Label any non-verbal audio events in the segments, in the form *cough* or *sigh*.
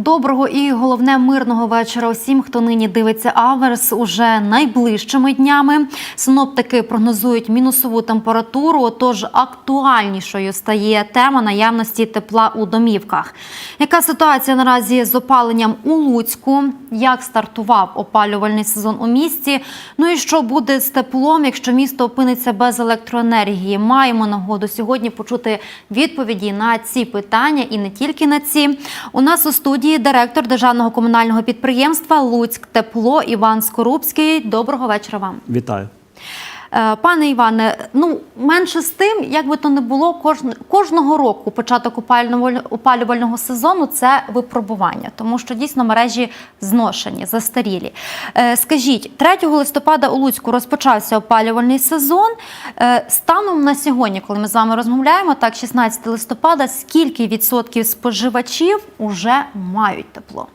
Доброго і головне мирного вечора усім, хто нині дивиться Аверс уже найближчими днями. Синоптики прогнозують мінусову температуру. Отож, актуальнішою стає тема наявності тепла у домівках. Яка ситуація наразі з опаленням у Луцьку? Як стартував опалювальний сезон у місті? Ну і що буде з теплом, якщо місто опиниться без електроенергії? Маємо нагоду сьогодні почути відповіді на ці питання і не тільки на ці. У нас у студії директор державного комунального підприємства Луцьк Тепло Іван Скорубський. Доброго вечора вам. Вітаю. Е, Пане Іване, ну менше з тим, як би то не було, кожн- кожного року початок опалювального, опалювального сезону це випробування, тому що дійсно мережі зношені, застарілі. Е, Скажіть, 3 листопада у Луцьку розпочався опалювальний сезон. Е, Станом на сьогодні, коли ми з вами розмовляємо, так 16 листопада, скільки відсотків споживачів уже мають тепло?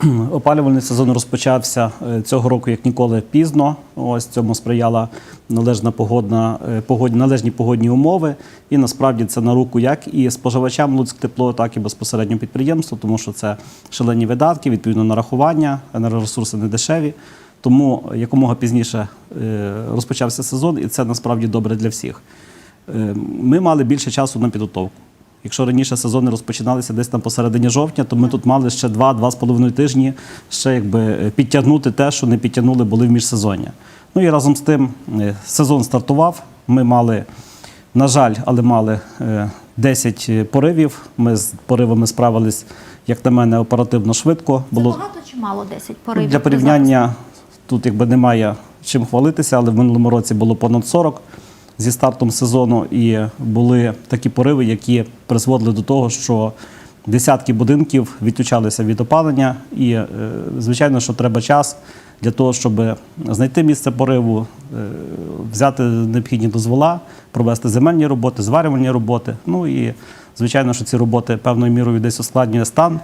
*clears throat* Опалювальний сезон розпочався е, цього року як ніколи пізно. Ось цьому сприяла належна погодна е, погодні, належні погодні умови. І насправді це на руку як і споживачам Луцьк тепло, так і безпосередньо підприємству, тому що це шалені видатки, відповідно нарахування, енергоресурси не дешеві. Тому якомога пізніше е, розпочався сезон, і це насправді добре для всіх. Е, Ми мали більше часу на підготовку. Якщо раніше сезони розпочиналися десь там посередині жовтня, то ми тут мали ще 2-2,5 тижні ще якби е, підтягнути те, що не підтягнули були в міжсезоння. Ну і разом з тим е, сезон стартував. Ми мали, на жаль, але мали е, 10 поривів. Ми з поривами справились, як на мене, оперативно швидко. Це багато чи мало 10 поривів? Для порівняння тут якби немає чим хвалитися, але в минулому році було понад 40 зі стартом сезону, і були такі пориви, які призводили до того, що десятки будинків відключалися від опалення, і е, звичайно, що треба час для того, щоб знайти місце пориву, е, взяти необхідні дозвола, провести земельні роботи, зварювальні роботи. Ну і звичайно, що ці роботи певною мірою десь ускладнює стан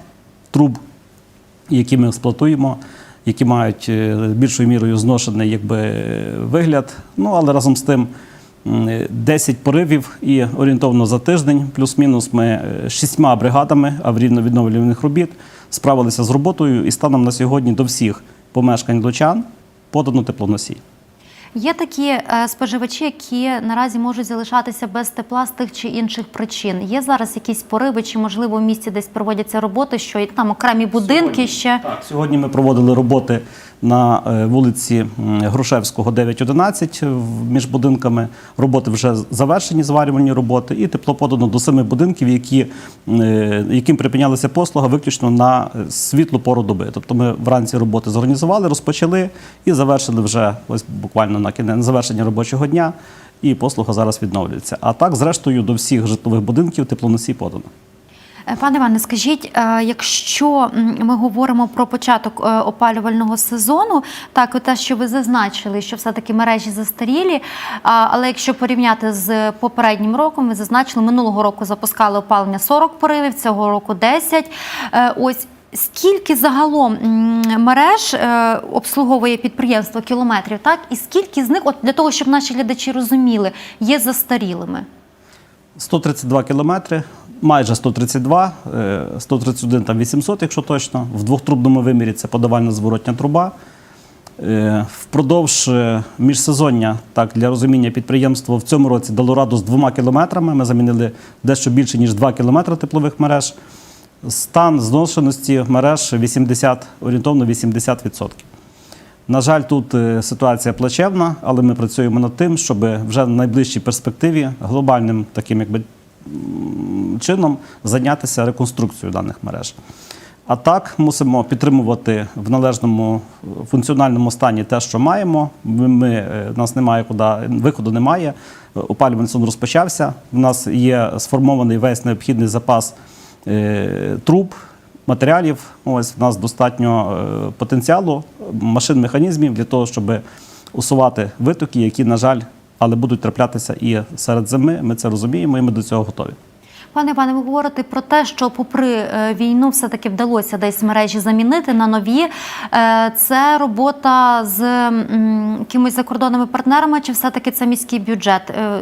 труб які ми експлуатуємо, які мають е, більшою мірою зношений якби, вигляд. Ну, але разом з тим 10 поривів і орієнтовно за тиждень, плюс-мінус, ми е, шістьма бригадами аварійно-відновлювальних робіт справилися з роботою і станом на сьогодні до всіх помешкань лучан подано теплоносій. Є такі е, споживачі, які наразі можуть залишатися без тепла з тих чи інших причин. Є зараз якісь пориви, чи можливо в місті десь проводяться роботи, що і там окремі будинки ще Так, сьогодні ми проводили роботи на е, вулиці Грушевського, 9-11 між будинками. Роботи вже завершені, зварювальні роботи, і тепло подано до семи будинків, які, е, яким припинялася послуга виключно на е, світлу пору доби. Тобто ми вранці роботи зорганізували, розпочали і завершили вже ось буквально на кінець на завершення робочого дня. І послуга зараз відновлюється. А так, зрештою, до всіх житлових будинків теплоносій подано. Е, Пане Іване, скажіть, е, якщо ми говоримо про початок е, опалювального сезону, так те, що ви зазначили, що все-таки мережі застарілі, але якщо порівняти з попереднім роком, ви зазначили, минулого року запускали опалення 40 поривів, цього року 10. Е, Ось скільки загалом мереж обслуговує підприємство кілометрів, так? І скільки з них, от для того, щоб наші глядачі розуміли, є застарілими? 132 кілометри, майже 132, е, 131 там 800, якщо точно. В двохтрубному вимірі це подавальна зворотня труба. Е, Впродовж е, міжсезоння, так, для розуміння підприємство в цьому році дало раду з двома кілометрами. Ми замінили дещо більше, ніж 2 кілометри теплових мереж. Стан зношеності мереж 80, орієнтовно 80%. На жаль, тут е, ситуація плачевна, але ми працюємо над тим, щоб вже в найближчій перспективі глобальним таким якби чином зайнятися реконструкцією даних мереж. А так мусимо підтримувати в належному функціональному стані те, що маємо. Ми, ми, е, нас немає куди, виходу немає. Опалювальний сезон розпочався. У нас є сформований весь необхідний запас е, труб, матеріалів. Ось в нас достатньо е, потенціалу, машин, механізмів для того, щоб усувати витоки, які, на жаль, але будуть траплятися і серед зими. Ми це розуміємо, і ми до цього готові. Пане Іване, ви говорите про те, що попри е, війну все-таки вдалося десь мережі замінити на нові. Е, Це робота з якимись закордонними партнерами, чи все-таки це міський бюджет? Е,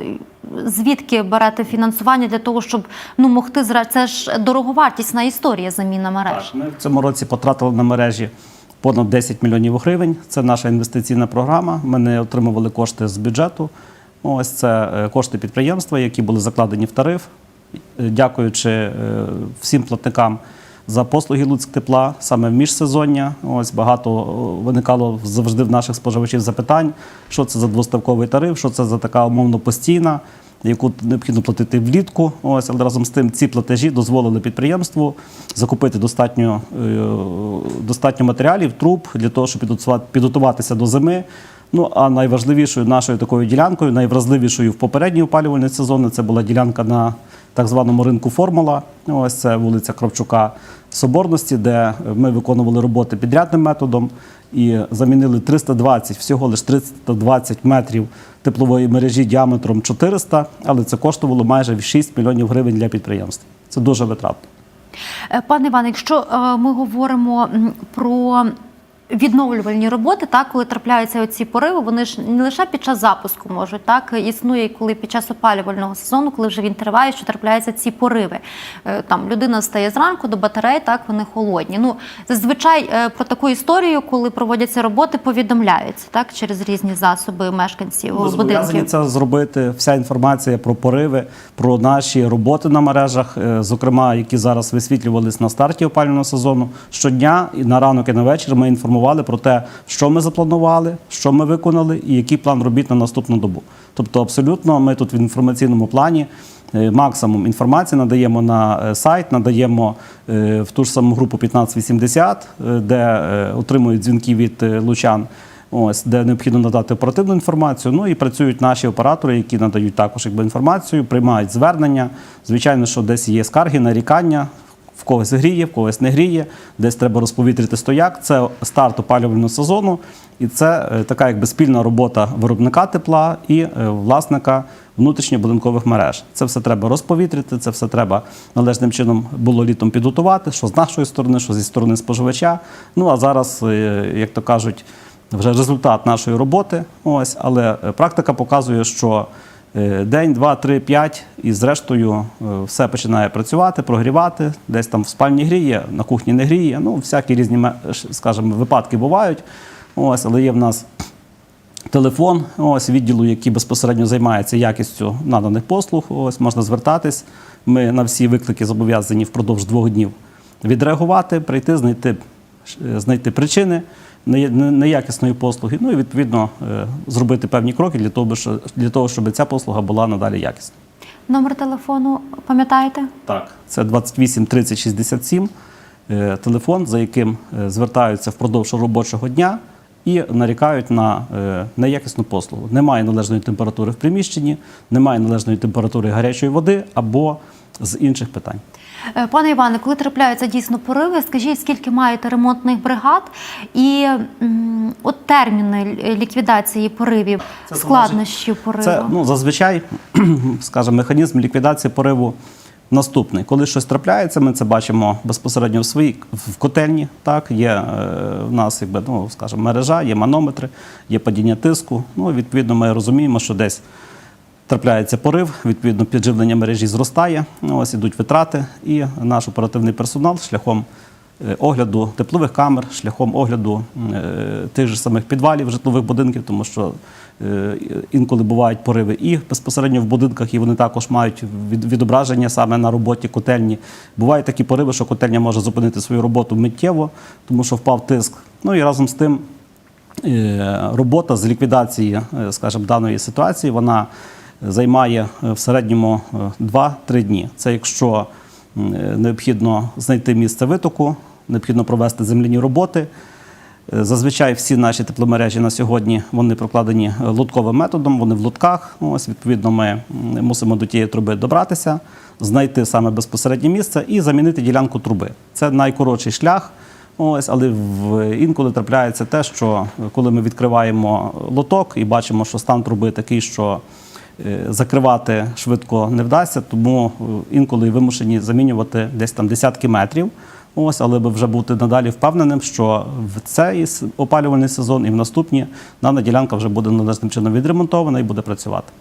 Звідки берете фінансування для того, щоб ну могти. Це ж дороговартісна історія заміна мереж. Ми в цьому році потратили на мережі понад 10 мільйонів гривень. Це наша інвестиційна програма. Ми не отримували кошти з бюджету. Ось це кошти підприємства, які були закладені в тариф. Е, Дякуючи е, всім платникам за послуги Луцьк тепла саме в міжсезоння. Ось багато е, виникало завжди в наших споживачів запитань, що це за двоставковий тариф, що це за така умовно постійна яку необхідно платити влітку. Ось, але разом з тим ці платежі дозволили підприємству закупити достатньо, достатньо матеріалів, труб для того, щоб підготуватися до зими. Ну а найважливішою нашою такою ділянкою, найвразливішою в попередній опалювальний сезон, це була ділянка на так званому ринку Формула. Ось це вулиця Кравчука Соборності, де ми виконували роботи підрядним методом і замінили 320, всього лише 320 метрів теплової мережі діаметром 400, але це коштувало майже 6 мільйонів гривень для підприємств. Це дуже витратно. Е, Пане Іване, якщо е, ми говоримо про відновлювальні роботи, так, коли трапляються оці пориви, вони ж не лише під час запуску можуть, так, існує, коли під час опалювального сезону, коли вже він триває, що трапляються ці пориви. Е, Там людина стає зранку до батарей, так, вони холодні. Ну, зазвичай е, про таку історію, коли проводяться роботи, повідомляються, так, через різні засоби мешканців Ми будинків. це зробити. Вся інформація про пориви, про наші роботи на мережах, е, зокрема, які зараз висвітлювались на старті опалювального сезону. Щодня і на ранок і на вечір ми інформували про те, що ми запланували, що ми виконали, і який план робіт на наступну добу. Тобто, абсолютно, ми тут в інформаційному плані. е, Максимум інформації надаємо на е, сайт, надаємо е, в ту ж саму групу 1580, е, де отримують дзвінки від лучан. Ось де необхідно надати оперативну інформацію. Ну і працюють наші оператори, які надають також якби інформацію, приймають звернення. Звичайно, що десь є скарги, нарікання. В когось гріє, в когось не гріє, десь треба розповітрити стояк. Це старт опалювального сезону, і це е, така якби спільна робота виробника тепла і е, власника внутрішньобудинкових мереж. Це все треба розповітрити, це все треба належним чином було літом підготувати, що з нашої сторони, що зі сторони споживача. Ну а зараз, е, як то кажуть, вже результат нашої роботи. Ось, але практика показує, що день, два, три, п'ять, і зрештою е, все починає працювати, прогрівати. Десь там в спальні гріє, на кухні не гріє. Ну, всякі різні, ме- скажімо, випадки бувають. Ось, але є в нас телефон ось відділу, який безпосередньо займається якістю наданих послуг. Ось можна звертатись. Ми на всі виклики зобов'язані впродовж двох днів відреагувати, прийти, знайти, е, знайти причини не- не- неякісної послуги. Ну і відповідно е, зробити певні кроки для того, щоб- для того, щоб ця послуга була надалі якісна. Номер телефону пам'ятаєте? Так, це 28 30 67, е, телефон, за яким е, звертаються впродовж робочого дня і нарікають на е, неякісну послугу. Немає належної температури в приміщенні, немає належної температури гарячої води або з інших питань. Е, Пане Іване, коли трапляються дійсно пориви, скажіть, скільки маєте ремонтних бригад і от терміни ліквідації поривів, Це складнощів пориву? Це ну, зазвичай, *clears throat* скажімо, механізм ліквідації пориву наступний. Коли щось трапляється, ми це бачимо безпосередньо в своїй в котельні. Так, є е, в нас, якби, ну, скажімо, мережа, є манометри, є падіння тиску. Ну, відповідно, ми розуміємо, що десь трапляється порив, відповідно, підживлення мережі зростає. Ось ідуть витрати, і наш оперативний персонал шляхом е, огляду теплових камер, шляхом огляду е, тих же самих підвалів житлових будинків, тому що інколи бувають пориви і безпосередньо в будинках, і вони також мають відображення саме на роботі котельні. Бувають такі пориви, що котельня може зупинити свою роботу миттєво, тому що впав тиск. Ну і разом з тим е, робота з ліквідації, е, скажімо, даної ситуації, вона займає е, в середньому е, 2-3 дні. Це якщо е, необхідно знайти місце витоку, необхідно провести земляні роботи. Е, Зазвичай всі наші тепломережі на сьогодні вони прокладені е, лотковим методом, вони в лотках. Ну, Ось, відповідно, ми мусимо до тієї труби добратися, знайти саме безпосереднє місце і замінити ділянку труби. Це найкоротший шлях. Ось, але інколи трапляється те, що е, коли ми відкриваємо лоток і бачимо, що стан труби такий, що закривати швидко не вдасться, тому інколи вимушені замінювати десь там десятки метрів. Ось, але би вже бути надалі впевненим, що в цей опалювальний сезон і в наступні дана ділянка вже буде належним чином відремонтована і буде працювати.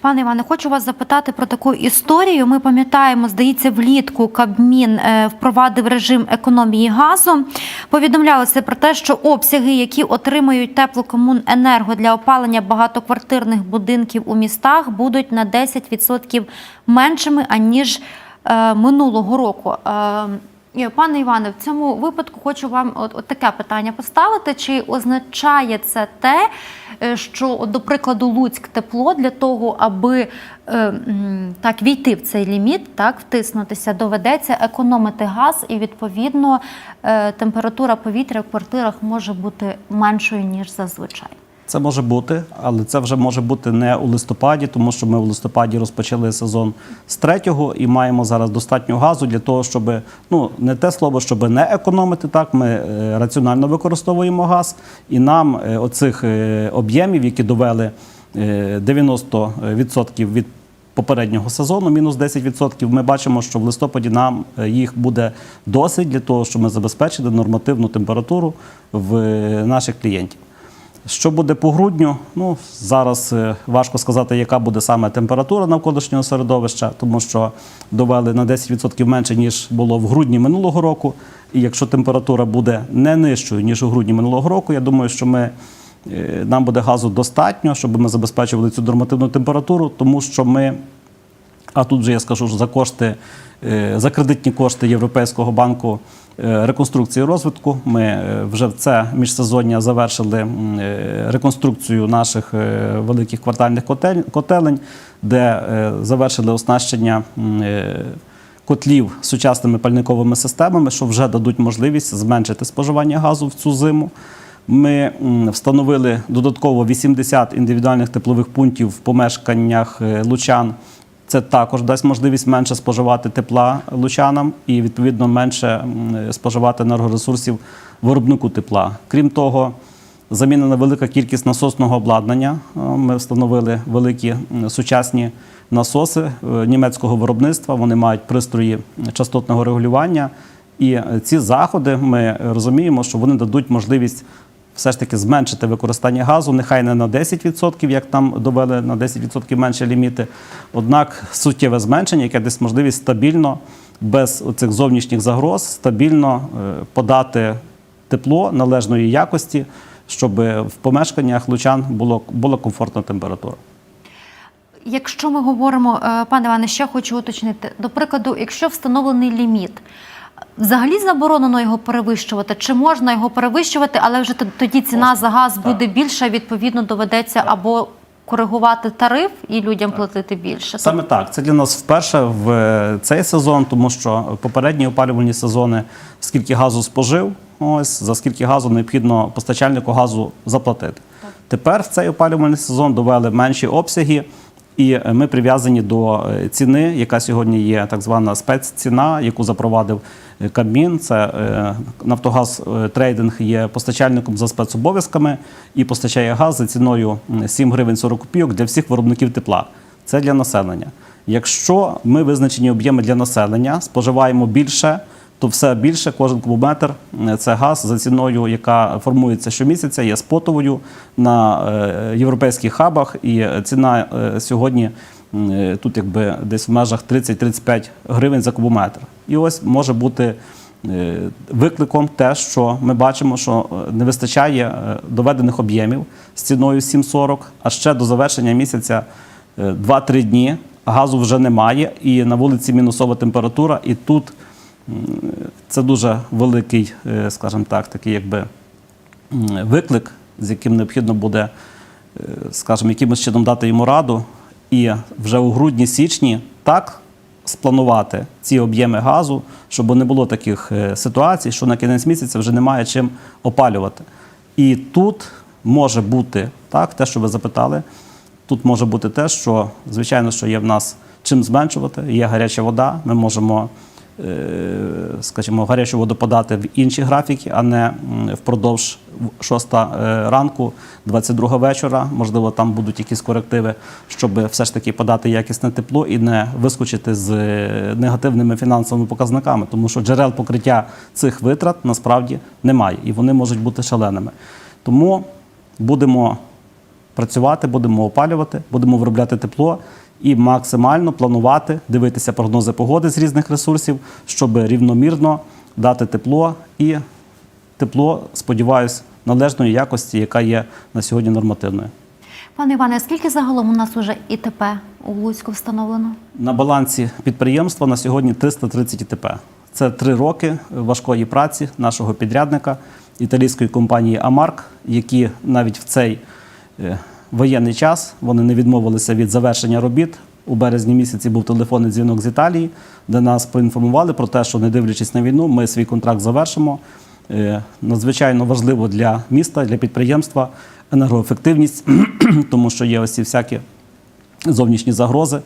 Пане Іване, хочу вас запитати про таку історію. Ми пам'ятаємо, здається, влітку Кабмін е, впровадив режим економії газу. Повідомлялося про те, що обсяги, які отримують теплокомуненерго для опалення багатоквартирних будинків у містах, будуть на 10% меншими аніж е, минулого року. Е, Пане Іване, в цьому випадку хочу вам от, от таке питання поставити. Чи означає це те, е, що, от, до прикладу, Луцьк тепло для того, аби е, так війти в цей ліміт, так втиснутися, доведеться економити газ, і відповідно е, температура повітря в квартирах може бути меншою ніж зазвичай. Це може бути, але це вже може бути не у листопаді, тому що ми в листопаді розпочали сезон з третього і маємо зараз достатньо газу для того, щоб ну не те слово, щоб не економити. Так ми е, раціонально використовуємо газ, і нам е, оцих е, об'ємів, які довели е, 90% від попереднього сезону, мінус 10%, ми бачимо, що в листопаді нам їх буде досить для того, щоб ми забезпечили нормативну температуру в наших клієнтів. Що буде по грудню? Ну зараз е, важко сказати, яка буде саме температура навколишнього середовища, тому що довели на 10% менше ніж було в грудні минулого року. І якщо температура буде не нижчою ніж у грудні минулого року, я думаю, що ми е, нам буде газу достатньо, щоб ми забезпечували цю нормативну температуру, тому що ми а тут же я скажу що за кошти, е, за кредитні кошти Європейського банку е, реконструкції і розвитку. Ми е, вже в це міжсезоння завершили реконструкцію наших великих квартальних котелень, де завершили оснащення. Котлів сучасними пальниковими системами, що вже дадуть можливість зменшити споживання газу в цю зиму. Ми встановили додатково 80 індивідуальних теплових пунктів в помешканнях лучан. Це також дасть можливість менше споживати тепла лучанам і відповідно менше споживати енергоресурсів виробнику тепла. Крім того, замінена велика кількість насосного обладнання. Е, Ми встановили великі сучасні насоси е, німецького виробництва. Вони мають пристрої частотного регулювання. І е, ці заходи ми розуміємо, що вони дадуть можливість все ж таки зменшити використання газу, нехай не на 10%, як там довели на 10% менше ліміти. Однак суттєве зменшення, яке дасть можливість стабільно, без цих зовнішніх загроз, стабільно е, подати тепло належної якості, щоб в помешканнях лучан було, була комфортна температура. Якщо ми говоримо, е, пане Іване, ще хочу уточнити. До прикладу, якщо встановлений ліміт, взагалі заборонено його перевищувати, чи можна його перевищувати, але вже тоді ціна за газ буде більша, відповідно доведеться або коригувати тариф і людям платити більше. Саме так. Це для нас вперше в е, цей сезон, тому що попередні опалювальні сезони, скільки газу спожив, ось за скільки газу необхідно постачальнику газу заплатити. Тепер в цей опалювальний сезон довели менші обсяги. І е, ми прив'язані до е, ціни, яка сьогодні є так звана спецціна, яку запровадив Кабмін. Це Нафтогаз е, Трейдинг є постачальником за спецобов'язками і постачає газ за ціною 7 гривень 40 копійок для всіх виробників тепла. Це для населення. Якщо ми визначені об'єми для населення, споживаємо більше, то все більше кожен кубометр це газ за ціною, яка формується щомісяця, є спотовою на е, європейських хабах, і ціна е, сьогодні м, е, тут якби десь в межах 30-35 гривень за кубометр. І ось може бути е, викликом те, що ми бачимо, що е, не вистачає е, доведених об'ємів з ціною 7,40, а ще до завершення місяця е, 2-3 дні газу вже немає, і на вулиці мінусова температура, і тут це дуже великий, е, скажімо так, такий якби виклик, з яким необхідно буде, е, скажімо, якимось чином дати йому раду, і вже у грудні-січні так спланувати ці об'єми газу, щоб не було таких е, ситуацій, що на кінець місяця вже немає чим опалювати. І тут може бути так, те, що ви запитали. Тут може бути те, що звичайно, що є в нас чим зменшувати, є гаряча вода. Ми можемо скажімо, гарячу воду подати в інші графіки, а не впродовж 6 ранку, 22 вечора. Можливо, там будуть якісь корективи, щоб все ж таки подати якісне тепло і не вискочити з е, негативними фінансовими показниками, тому що джерел покриття цих витрат насправді немає, і вони можуть бути шаленими. Тому будемо працювати, будемо опалювати, будемо виробляти тепло і максимально планувати, дивитися прогнози погоди з різних ресурсів, щоб рівномірно дати тепло і тепло, сподіваюсь, належної якості, яка є на сьогодні нормативною. Пане Іване, скільки загалом у нас уже ІТП у Луцьку встановлено? На балансі підприємства на сьогодні 330 ІТП. Це три роки важкої праці нашого підрядника італійської компанії Амарк, які навіть в цей е, воєнний час вони не відмовилися від завершення робіт. У березні місяці був телефонний дзвінок з Італії, де нас поінформували про те, що не дивлячись на війну, ми свій контракт завершимо. Е, Надзвичайно важливо для міста, для підприємства енергоефективність, *clears throat* тому що є ось ці всякі зовнішні загрози,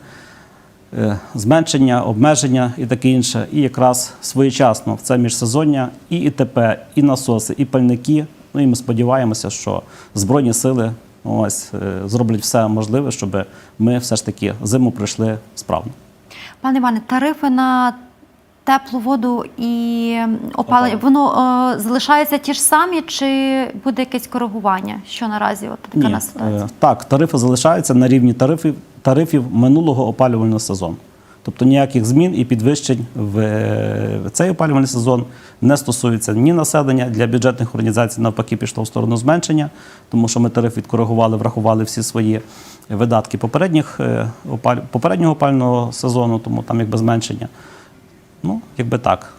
е, зменшення, обмеження і таке інше. І якраз своєчасно в це міжсезоння і ІТП, і насоси, і пальники. Ну і ми сподіваємося, що Збройні сили ось е, зроблять все можливе, щоб ми все ж таки зиму пройшли справно. Пане Іване, тарифи на теплу воду і опалення, воно е, залишаються ті ж самі, чи буде якесь коригування? Що наразі от така Ні, на ситуація? е, так, тарифи залишаються на рівні тарифів, тарифів минулого опалювального сезону. Тобто ніяких змін і підвищень в е, цей опалювальний сезон не стосується ні населення для бюджетних організацій, навпаки, пішло в сторону зменшення, тому що ми тариф відкоригували, врахували всі свої видатки попередніх, е, попереднього опалювального сезону, тому там якби зменшення. Ну, якби так.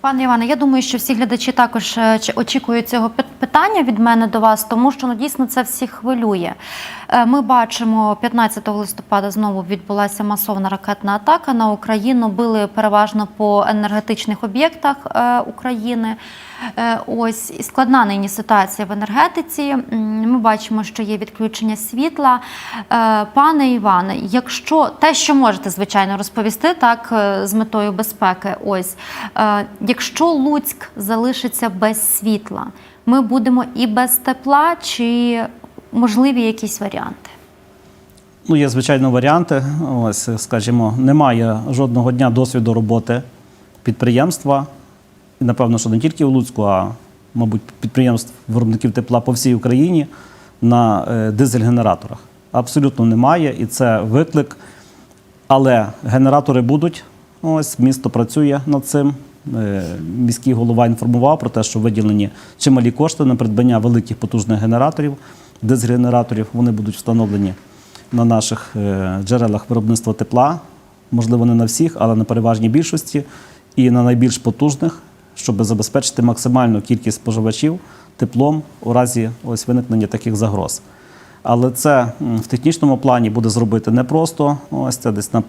Пане Іване, я думаю, що всі глядачі також е, очікують цього пит- питання від мене до вас, тому що ну, дійсно це всіх хвилює. Е, Ми бачимо, 15 листопада знову відбулася масовна ракетна атака на Україну. Били переважно по енергетичних об'єктах е, України. Е, Ось і складна нині ситуація в енергетиці. Ми бачимо, що є відключення світла. Пане Іване, якщо те, що можете звичайно розповісти, так з метою безпеки, ось якщо Луцьк залишиться без світла, ми будемо і без тепла, чи можливі якісь варіанти? Ну, є, звичайно, варіанти. Ось, скажімо, немає жодного дня досвіду роботи підприємства. І, напевно, що не тільки в Луцьку, а, мабуть, підприємств виробників тепла по всій Україні на е, дизель-генераторах. Абсолютно немає, і це виклик. Але генератори будуть. Ось місто працює над цим. Е, Міський голова інформував про те, що виділені чималі кошти на придбання великих потужних генераторів, дизель-генераторів. Вони будуть встановлені на наших е, джерелах виробництва тепла. Можливо, не на всіх, але на переважній більшості і на найбільш потужних, щоб забезпечити максимальну кількість споживачів теплом у разі ось виникнення таких загроз. Але це в технічному плані буде зробити непросто. Ось це десь на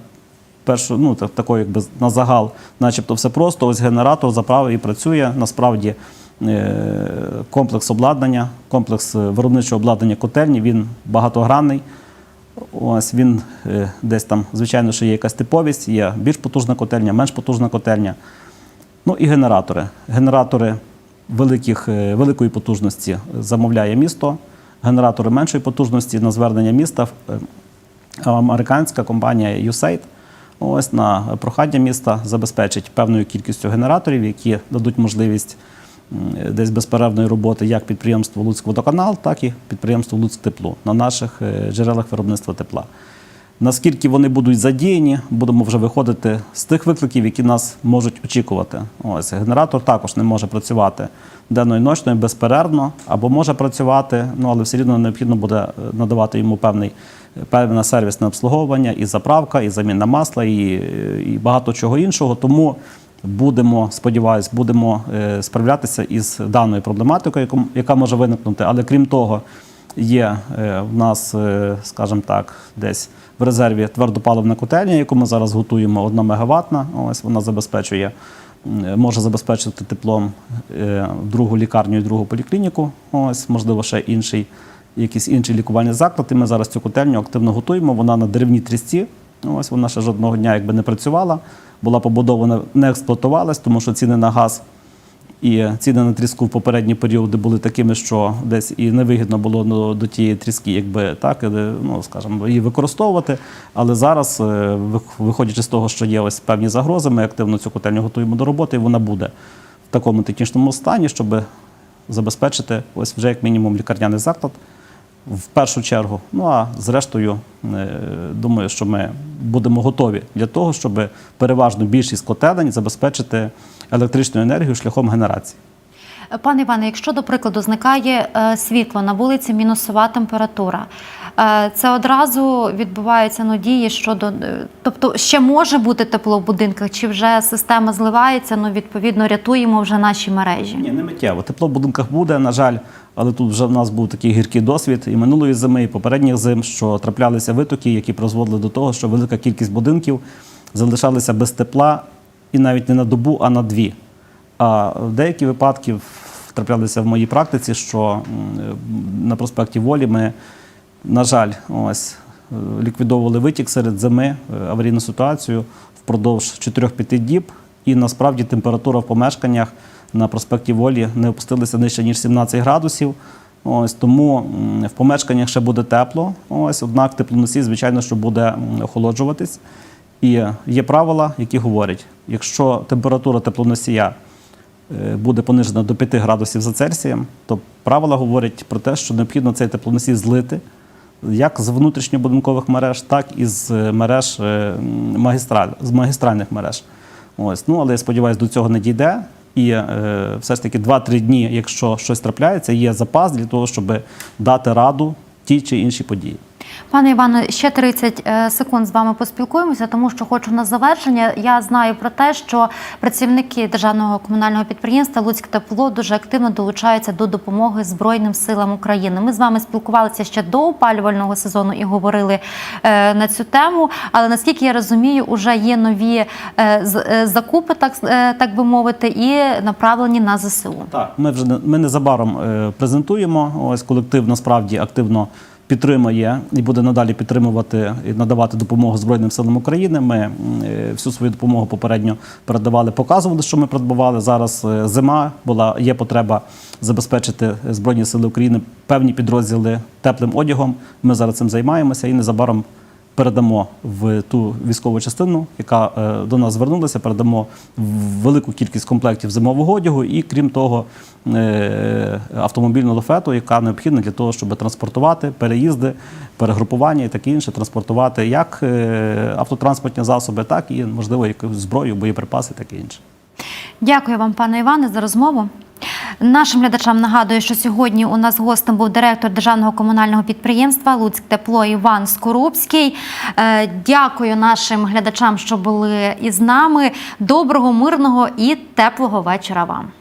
першу, ну так, такої, якби на загал, начебто все просто. Ось генератор заправив і працює. Насправді комплекс обладнання, комплекс е, виробничого обладнання котельні, він багатогранний. Ось він е, десь там, звичайно, що є якась типовість, є більш потужна котельня, менш потужна котельня. Ну і генератори. Генератори великих, е, великої потужності замовляє місто. Генератори меншої потужності на звернення міста е, американська компанія USAID ось на прохання міста забезпечить певною кількістю генераторів, які дадуть можливість десь безперервної роботи як підприємству Луцькводоканал, так і підприємству Луцьктепло на наших е, джерелах виробництва тепла. Наскільки вони будуть задіяні, будемо вже виходити з тих викликів, які нас можуть очікувати. Ось генератор також не може працювати денно і ночно і безперервно, або може працювати, ну але все рівно необхідно буде е, надавати йому певний певне сервісне обслуговування, і заправка, і заміна масла, і, і багато чого іншого. Тому будемо, сподіваюсь, будемо е, справлятися із даною проблематикою, яка може виникнути. Але крім того, є е, в нас, е, скажімо так, десь в резерві твердопаливна котельня, яку ми зараз готуємо, 1 мегаваттна. Ось вона забезпечує, може забезпечити теплом другу лікарню і другу поліклініку. Ось, можливо, ще інший, якийсь інший лікувальний заклад. Ми зараз цю котельню активно готуємо. Вона на деревній трісці Ось вона ще жодного дня якби не працювала, була побудована, не експлуатувалась, тому що ціни на газ і ціни на тріску в попередні періоди були такими, що десь і невигідно було ну, до тієї тріски, якби так, е, ну скажімо, її використовувати. Але зараз, е, виходячи з того, що є ось певні загрози, ми активно цю котельню готуємо до роботи, і вона буде в такому технічному стані, щоб забезпечити ось вже як мінімум лікарняний заклад в першу чергу. Ну а зрештою, е, думаю, що ми будемо готові для того, щоб переважно більшість котелень забезпечити електричну енергію шляхом генерації. Пане Іване, якщо до прикладу зникає е, світло на вулиці, мінусова температура, е, це одразу відбуваються ну, дії щодо, е, тобто ще може бути тепло в будинках, чи вже система зливається, ну відповідно рятуємо вже наші мережі. Ні, не миттєво. Тепло в будинках буде, на жаль, але тут вже в нас був такий гіркий досвід і минулої зими, і попередніх зим, що траплялися витоки, які призводили до того, що велика кількість будинків залишалися без тепла і навіть не на добу, а на дві. А деякі випадки траплялися в моїй практиці, що на проспекті Волі ми, на жаль, ось е, ліквідовували витік серед зими, е, аварійну ситуацію впродовж 4-5 діб. І насправді температура в помешканнях на проспекті Волі не опустилася нижче, ніж 17 градусів. Ось тому в помешканнях ще буде тепло. Ось, однак теплоносій, звичайно, що буде охолоджуватись. І є правила, які говорять, якщо температура теплоносія е, буде понижена до 5 градусів за Цельсієм, то правила говорять про те, що необхідно цей теплоносій злити як з внутрішньобудинкових мереж, так і з е, мереж е, магістраль, з магістральних мереж. Ось. Ну, але я сподіваюся, до цього не дійде. І е, все ж таки 2-3 дні, якщо щось трапляється, є запас для того, щоб дати раду тій чи іншій події. Пане Іване, ще 30 е, секунд з вами поспілкуємося, тому що хочу на завершення. Я знаю про те, що працівники державного комунального підприємства Луцьк Тепло дуже активно долучаються до допомоги Збройним силам України. Ми з вами спілкувалися ще до опалювального сезону і говорили е, на цю тему. Але наскільки я розумію, вже є нові е, закупи, так так би мовити, і направлені на ЗСУ. Так, ми вже ми незабаром презентуємо. Ось колектив насправді активно підтримує і буде надалі підтримувати і надавати допомогу Збройним силам України. Ми е, всю свою допомогу попередньо передавали, показували, що ми придбавали. Зараз е, зима була, є потреба забезпечити Збройні сили України певні підрозділи теплим одягом. Ми зараз цим займаємося і незабаром передамо в ту військову частину, яка е, до нас звернулася, передамо велику кількість комплектів зимового одягу і, крім того, е, автомобільну лафету, яка необхідна для того, щоб транспортувати переїзди, перегрупування і таке інше, транспортувати як е, автотранспортні засоби, так і можливо якусь зброю, боєприпаси, таке інше. Дякую вам, пане Іване, за розмову. Нашим глядачам нагадую, що сьогодні у нас гостем був директор державного комунального підприємства Луцьк Тепло Іван Скорубський. Е, Дякую нашим глядачам, що були із нами. Доброго, мирного і теплого вечора вам.